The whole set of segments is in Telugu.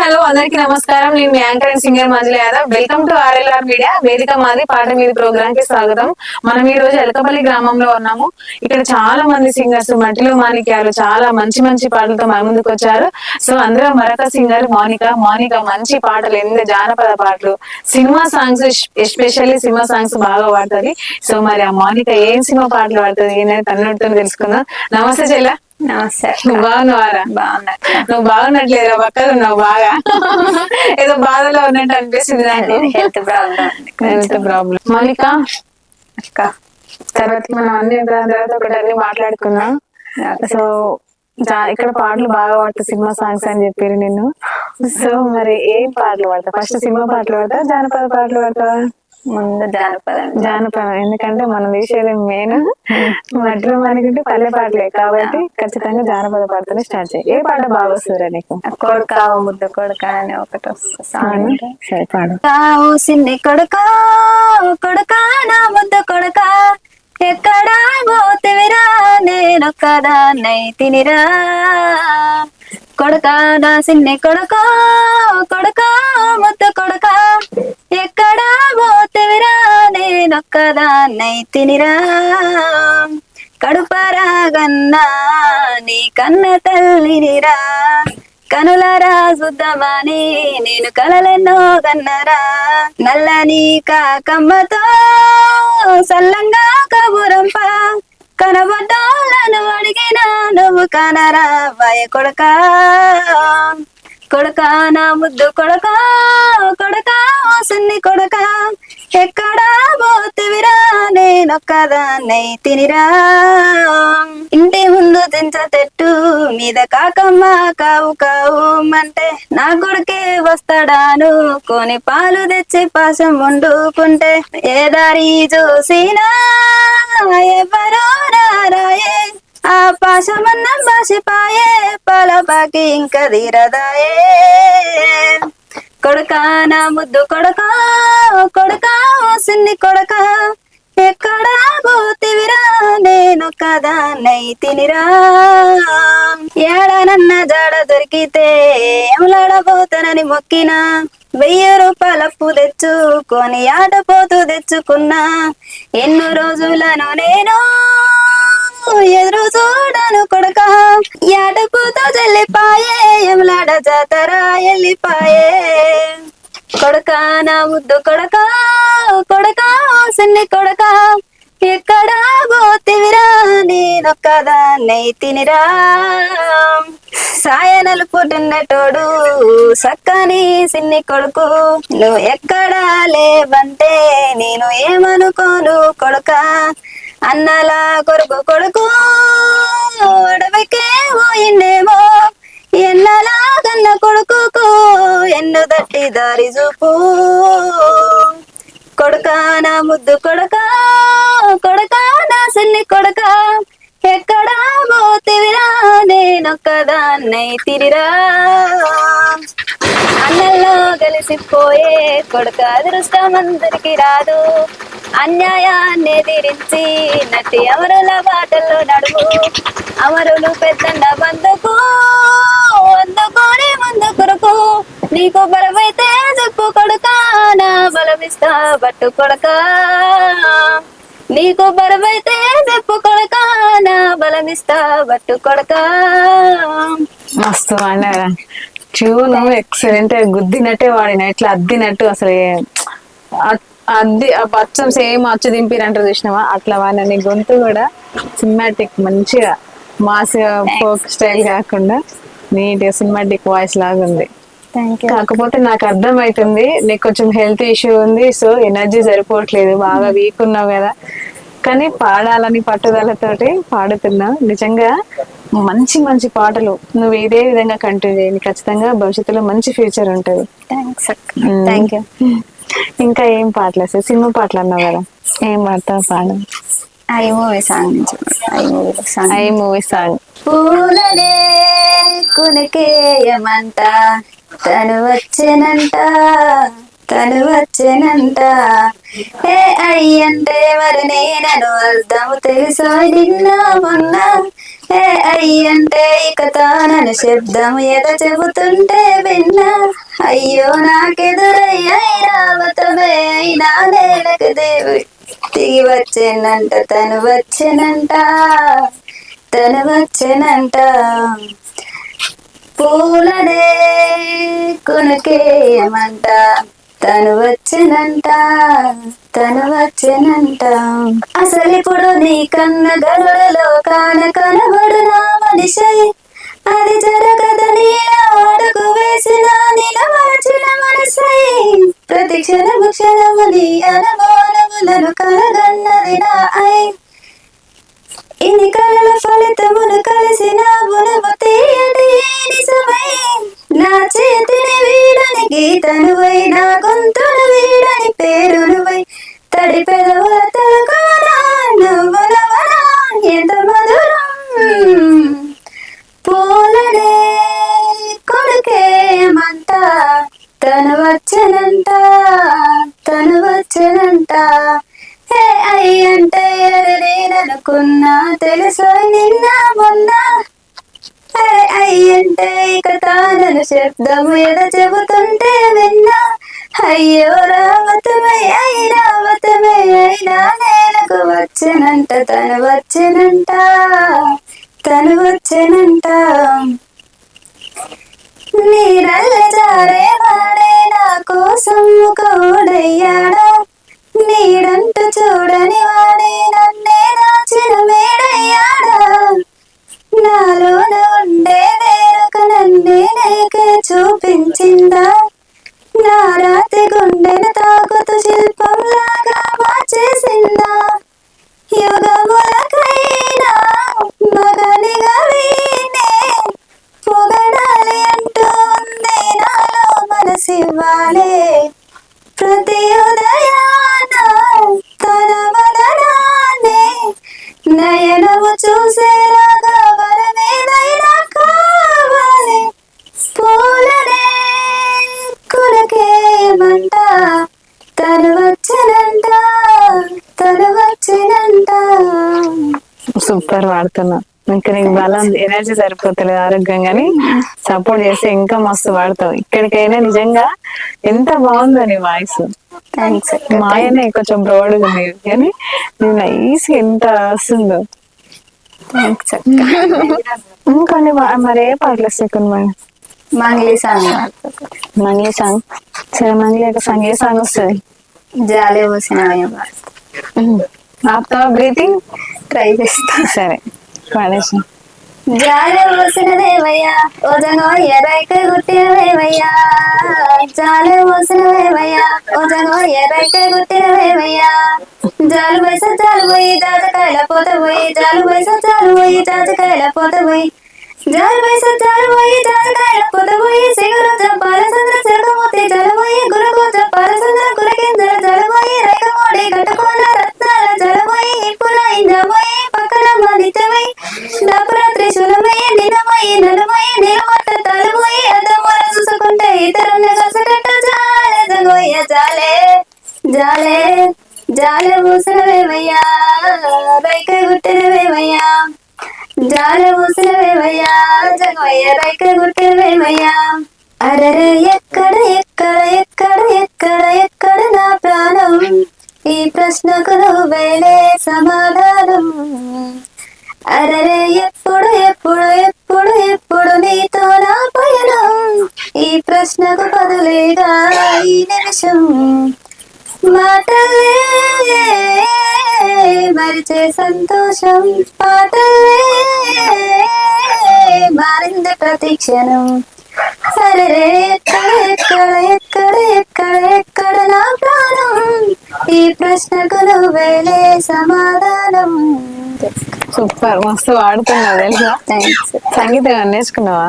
హలో అందరికి నమస్కారం. నేను మీ anchor and singer Manjula Yadav. Welcome to RLR media వేదిక మాది పాట మీది ప్రోగ్రామ్కి స్వాగతం. మనం ఈ రోజు ఎలకపల్లి గ్రామంలో ఉన్నాము. ఇక్కడ చాలా మంది సింగర్స్ మట్టిలో మాణిక్యాలు చాలా మంచి మంచి పాటలతో మన ముందుకు వచ్చారు. సో అందులో మరొక సింగర్ మౌనిక. మౌనిక మంచి పాటలు ఎన్ని జానపద పాటలు. Cinema songs especially cinema songs బాగా పాడుతుంది. సో మరి ఆ మౌనిక ఏం సినిమా పాటలు పాడుతుంది ఏంటంటే తన్నుడితో తెలుసుకుందాం. నమస్తే చెల్లా. నువ్వు బాగున్నావారా? బాగున్నా. నువ్వు బాగున్నట్లేదా పక్కన ఉన్నావు బాగా. ఏదో బాధలో ఉన్నట్టు అనిపిస్తుంది నాకు. Health problem health problem Mounika అక్క. తర్వాత మనం అన్ని తర్వాత ఒకటి అన్ని మాట్లాడుకుందాం. సో ఇక్కడ పాటలు బాగా పాడతా సినిమా సాంగ్స్ అని చెప్పారు నేను సో మరి ఏం పాటలు పాడతా? ఫస్ట్ సినిమా పాటలు పాడతా జానపద పాటలు పాడతావా ముందు జానపదం జానపదం. ఎందుకంటే మన దేశాలే మెయిన్ మధ్యలో మనకంటే పల్లె పాటలే. కాబట్టి ఖచ్చితంగా జానపద పాటతోనే స్టార్ట్ చేయి. ఏ పాట బాగా వస్తుందిరా నీకు? కొడుక ముద్ద కొడుక అని ఒకటి వస్తుంది సరే పాడు. సిన్ని కొడుక కొడుక నా ముద్ద కొడుక. ఎక్కడా పోతివిరా నేనొక్కదాన్నై తినిరా. కొడకా నా సిన్ని కొడకా కొడకా ముద్దు కొడకా. ఎక్కడా పోతేవిరా నేనొక్కదాన్నై తినిరా. కడుపరాగన్నా నీ కన్న తల్లినిరా. కనులరా శుద్ధమని నేను కలలెన్నో గన్నరా. నల్లని కాకమ్మతో సల్లంగా కబురంప. కనబడ్డాలను అడిగిన నువ్వు కనరా వయ కొడక. కొడక నా ముద్దు కొడక కొడక సున్ని కొడక. ఎక్కడా పోతువిరా నేనొక్కదాన్నై తినిరా. ఇంటి ముందు దించ తెట్టు మీద కాకమ్మ కావు కావు అంటే నా కొడుకే వస్తాడాను కొని పాలు తెచ్చి పాశం వండుకుంటే ఏ దారి చూసినా ఎవరో రారాయే ఆ పాశమన్న బాసిపాయే పాలపాకి ఇంక తీరదాయే. కొడుకా నా ముద్దు కొడకా కొడక సిన్ని కొడక ఎక్కడా పోతివిరా నై తినిరా ఏడనన్న జాడ దొరికితే ఏమలాడబోతానని మొక్కినా. వెయ్యి రూపాయల అప్పు తెచ్చుకొని ఆటపోతూ తెచ్చుకున్నా. ఎన్నో రోజులను నేను ఎదురు చూడను కొడక. ఏటపోతూ చెల్లిపాయే ఎమలాడ జాతరా వెళ్ళిపాయే కొడక నా ముద్దు కొడక కొడకా కొడక. నేనొక్కదాన్నై తినిరా సాయనలు పుట్టినటోడు సక్కని సిన్ని కొడుకు. నువ్వు ఎక్కడా లేవంటే నేను ఏమనుకోను కొడుక? అన్నలా కొడుకు కొడుకు అడవికే పోయిండేమో. ఎన్నలా కన్న కొడుకుకు ఎన్ను దట్టి దారి చూపు. కొడుక నా ముద్దు కొడుకా? నేనొక్కదాన్నై తిరిరా. అన్నల్లో కలిసిపోయే కొడుక అదృష్టం అందరికి రాదు. అన్యాయాన్ని ఎదిరించి నటి అమరుల బాటల్లో నడువు అమరులు పెద్దన్న బందుకు అందుకోని ముందు కొరకు నీకు బలమైతే చెప్పు కొడుక నా బలమిస్తా బట్టు కొడక. నీకు బలమైతే చెప్పు కొడుక బలమిస్తా బట్టు కొడక. మస్తు అన్నారా ట్యూన్ ఎక్సలెంట్ గుద్దినట్టే వాడిన. ఇట్లా అద్దినట్టు అసలు. అద్ది ఆ పచ్చం సేమ్ అచ్చు దింపిరంటారు చూసినావా? అట్లా వాడిన నీ గొంతు కూడా సినిమాటిక్ మంచిగా మాస్ ఫోక్ స్టైల్ కాకుండా నీట్ సినిమాటిక్ వాయిస్ లాగా ఉంది. కాకపోతే నాకు అర్థం అవుతుంది నీకు కొంచెం హెల్త్ ఇష్యూ ఉంది సో ఎనర్జీ సరిపోవట్లేదు బాగా వీక్ ఉన్నావు కదా. కానీ పాడాలని పట్టుదలతోటి పాడుతున్నావు నిజంగా మంచి మంచి పాటలు నువ్వు ఇదే విధంగా కంటిన్యూ చేయండి ఖచ్చితంగా భవిష్యత్తులో మంచి ఫ్యూచర్ ఉంటుంది. థ్యాంక్స్ థ్యాంక్ యూ ఇంకా ఏం పాటలు వస్తాయి? సినిమా పాటలు అన్నావు కదా. ఏం పాడతావు పాడు? ఐ మూవీ సాంగ్ నుంచి I movie song I movie song పూలనే కునికేయమంట తను వచ్చేనంట. తను వచ్చేనంట. ఏ అయ్యంటే మరి నేనను అర్థము తెలుసా? నిన్న మొన్న. ఏ అయ్యంటే ఇక తానను శబ్దం ఎద చెబుతుంటే విన్నా? అయ్యో నాకెదురై రావతమే అయినా నేలకు దేవుడి దిగి వచ్చేనంట తను వచ్చేనంట. తను వచ్చేనంట. పూలనే కొనుకేయమంట. తను వచ్చెనంట తను వచ్చెనంట. అసలు ఇప్పుడు నీ కన్న గరుడలో కాన కనబడు నా మనిషి? అది జరగదని నా తెలుసు నిన్న మొన్న? అయ్యంటే ఇక తానను శబ్దము ఎద చెబుతుంటే విన్నా? అయ్యో రావతమే అయి రావతమే అయినా నేలకు వచ్చనంట తను వచ్చనంట. తను వచ్చనంట. నీరల్ల జారే వాడే నా కోసం కోడయ్యాడా? నీడంటూ చూడని చూపించిందా? నా రాతి గుండెను శిల్పం శిల్పంలాగా మార్చేసిందా? యుగములకైనా మగనిగా వీనే పొగడాలి అంటూ ఉంది నాలో మనసివ్వాలి. ప్రతి ఉదయాన తన వదనాన్ని నయనము చూసే వాడుతున్నా. ఇంకా నీకు బలం ఎనర్జీ సరిపోతలేదు ఆరోగ్యం కానీ సపోర్ట్ చేస్తే ఇంకా మస్తు వాడతావు. ఇక్కడికైనా నిజంగా ఎంత బాగుందో నీ వాయిస్. మాయనే కొంచెం బ్రోడ్ ఉంది కానీ నువ్వు నైస్ ఎంత వస్తుందో. ఇంకొన్ని మరి ఏ పాటలు వస్తాయి కొన్ని మంగ్లీ సాంగ్. మంగ్లీ సాంగ్? సరే మంగ్లీ యొక్క సంగీత సాంగ్ వస్తుంది. జాలి పోసిన ఆపుతావా బ్రీతింగ్? ట్రై చేస్తా సరే పాడేసి జాలి పోసినదేవయ్యా ఓ జగో ఎరైక గుట్టినవేవయ్యా జాలి పోసినవేవయ్యా ఓ జగో ఎరైక గుట్టినవేవయ్యా జాలు పైస జాలు పోయి జాజకాయల పోత పోయి జాలు పైస జాలు పోయి జాజకాయల పోత పోయి జాలు పైస జాలు పోయి జాజకాయల పోత పోయి త్రిశూలమై నిలమై నలుమై తలబోయి తలపోయి చూసుకుంటే ఇతరుల కసకట్ట జాలే జగోయ్య జాలే జాలే జాలే పూసినవేమయ్యా రైక గుట్టినవేమయ్యా జాలే పూసినవేమయ్యా జగోయ్య రైక గుట్టినవేమయ్యా అరరే ఎక్కడ ఎక్కడ ఎక్కడ ఎక్కడ ఎక్కడ నా ప్రాణం? ఈ ప్రశ్నకు నువ్వేలే సమాధానం. బదులేగా ఈ నిమిషం మాటలే మరిచే సంతోషం. పాటలే మారింది ప్రతి క్షణం. అరే ఎక్కడ ఎక్కడ ఎక్కడ ఎక్కడ ఎక్కడ నా ప్రాణం? ఈ ప్రశ్నకు నువ్వేలే సమాధానం. సూపర్ మస్తు వాడుతున్నావు తెలుసా? థ్యాంక్స్ సంగీతం నేర్చుకున్నావా?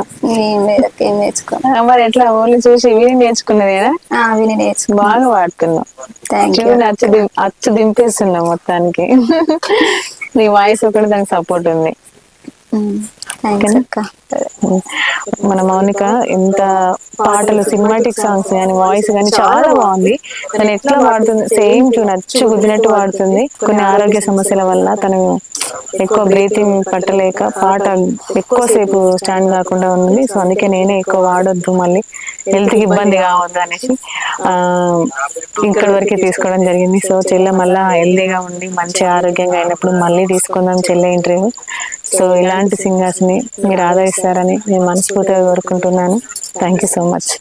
లేదక్క ఏం నేర్చుకున్నా. మరి ఎట్లా ఊర్లు చూసి విని నేర్చుకున్నదేనా ఆ, విని నేర్చుకున్నా. బాగా వాడుతున్నావు. థ్యాంక్ యూ చూడు అచ్చు అచ్చు దింపేస్తున్నావు మొత్తానికి. నీ వాయిస్ ఒకటి దానికి సపోర్ట్ ఉంది. మన మౌనిక ఎంత పాటలు సినిమాటిక్ సాంగ్స్ కానీ వాయిస్ కానీ చాలా బాగుంది. తను ఎట్లా వాడుతుంది సేమ్ టు నచ్చు కుదిరినట్టు వాడుతుంది. కొన్ని ఆరోగ్య సమస్యల వల్ల తను ఎక్కువ బ్రీతింగ్ పట్టలేక పాట ఎక్కువసేపు స్టాండ్ కాకుండా ఉంది. సో అందుకే నేనే ఎక్కువ వాడొద్దు మళ్ళీ. హెల్త్కి ఇబ్బంది కావద్దు అనేసి ఆ ఇక్కడ వరకే తీసుకోవడం జరిగింది. సో చెల్లె మళ్ళా హెల్దీగా ఉండి మంచి ఆరోగ్యంగా అయినప్పుడు మళ్ళీ తీసుకుందాం చెల్లె ఇంటర్వ్యూ సో ఇలాంటి సింగర్స్ని మీరు ఆదరిస్తారని నేను మనస్ఫూర్తిగా కోరుకుంటున్నాను. Thank you so much